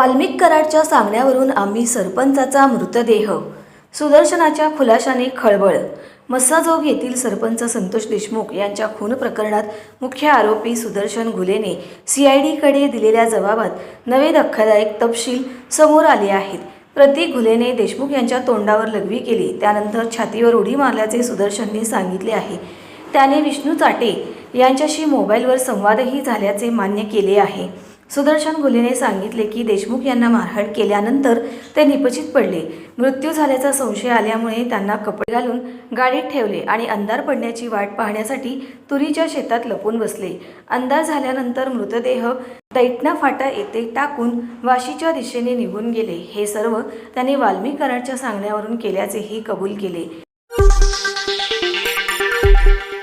वाल्मिक कराडच्या सांगण्यावरून आम्ही सरपंचाचा मृतदेह. सुदर्शनाच्या खुलाशाने खळबळ. मस्साजोग येथील सरपंच संतोष देशमुख यांच्या खून प्रकरणात मुख्य आरोपी सुदर्शन घुलेने सीआयडीकडे दिलेल्या जबाबात नवे धक्कादायक तपशील समोर आले आहेत. प्रतीक घुलेने देशमुख यांच्या तोंडावर लघवी केली त्यानंतर छातीवर उडी मारल्याचे सुदर्शनने सांगितले आहे. त्याने विष्णू चाटे यांच्याशी मोबाईलवर संवादही झाल्याचे मान्य केले आहे. सुदर्शन गुलेने सांगितले की देशमुख यांना मारहाण केल्यानंतर ते निपचित पडले. मृत्यू झाल्याचा संशय आल्यामुळे त्यांना कपडे घालून गाडीत ठेवले आणि अंधार पडण्याची वाट पाहण्यासाठी तुरीच्या शेतात लपून बसले. अंधार झाल्यानंतर मृतदेह दैटणा फाटा येथे टाकून वाशीच्या दिशेने निघून गेले. हे सर्व त्यांनी वाल्मी कराडच्या सांगण्यावरून केल्याचेही कबूल केले.